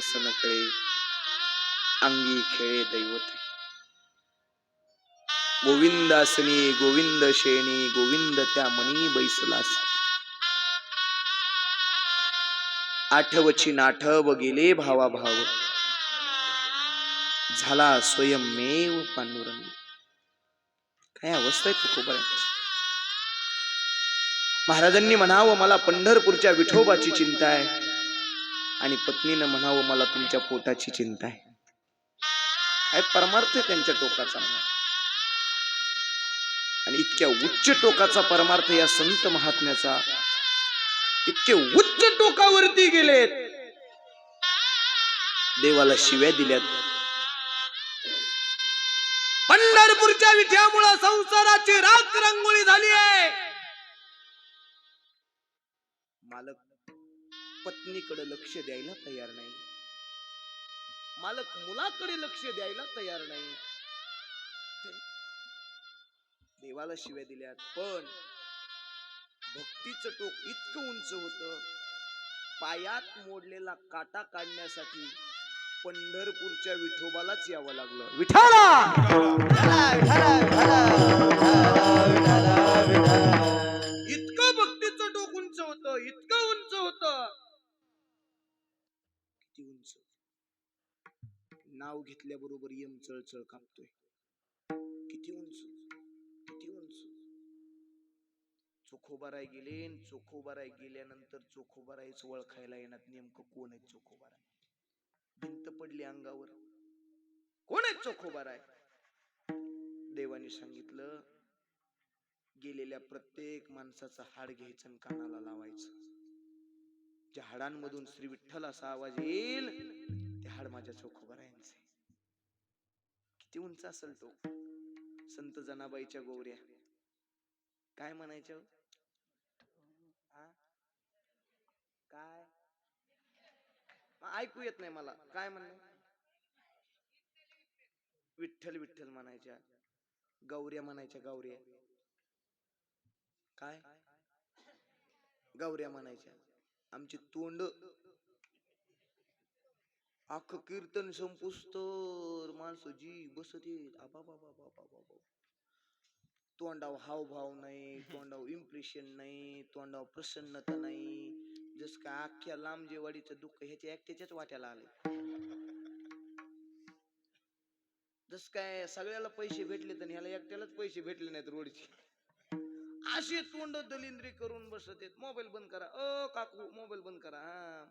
वसन कळे अंगी खेळे दैवत गोविंदासनी गोविंद शेणी गोविंद त्या मणी बैसलास. आठवची नाठव गेले भावा भाव झाला स्वयंमेव पांडुरंग. काय अवस्था आहे तुकोबारांची महाराजांनी म्हणावं मला पंढरपूरच्या विठोबाची चिंता आहे. आणि पत्नीनं म्हणावं मला तुमच्या पोटाची चिंता आहे. काय परमार्थ त्यांच्या टोकाचा म्हणा. आणि इतक्या उच्च टोकाचा परमार्थ या संत महात्म्याचा. इतके उच्च टोकावरती गेलेत. देवाला शिव्या दिल्यात. पंढरपूरच्या विठ्यामुळं संसाराची राख रंगोळी झाली आहे. मालक पत्नीकडे लक्ष द्यायला तयार नाही. मालक मुलाकडे लक्ष द्यायला तयार नाही. देवाला शिव्या दिल्यात पण भक्तीचं टोक इतकं उंच होत पायात मोडलेला काटा काढण्यासाठी पंढरपूरच्या विठोबालाच यावं लागलं. विठाला इतकं भक्तीचं टोक उंच होत इतकं उंच होत. किती उंच. नाव घेतल्याबरोबर यम चळचळ कापतोय. किती उंच? किती उंच? चोखोबाराय गेले चोखोबाराय गेल्यानंतर चोखोबारायच ओळखायला येणार नेमकं कोण आहे चोखोबाराय भिंत पडली अंगावर. कोण आहे चोखोबाराय देवाने सांगितलं गेलेल्या प्रत्येक माणसाचा हाड घ्यायचं आणि कानाला लावायचं. ज्या हाडांमधून श्री विठ्ठल असा आवाज येईल ते हाड माझ्या चोखोबरायांचे किती उंच असेल तो? संत जनाबाईच्या गोवऱ्या. काय म्हणायच्या काय? ऐकू येत नाही मला. काय म्हणणं? विठ्ठल विठ्ठल म्हणायच्या. गौऱ्या म्हणायच्या गौऱ्या. काय? गौऱ्या म्हणायच्या. आमची तोंड. अख्खं कीर्तन संपुस्तर माणसं जी बसत येत तोंडाव हावभाव नाही तोंडाव इम्प्रेशन नाही तोंडाव प्रसन्नता नाही. जस काय अख्ख्या लांबजेवाडीचं दुःख ह्याच्या एकट्याच्याच वाट्याला आले जस काय सगळ्याला पैसे भेटले तर ह्याला एकट्यालाच पैसे भेटले नाहीत रोडचे. अशी तोंड दलिंद्री करून बसत आहेत. मोबाईल बंद करा. अ काकू मोबाईल बंद करा. हा.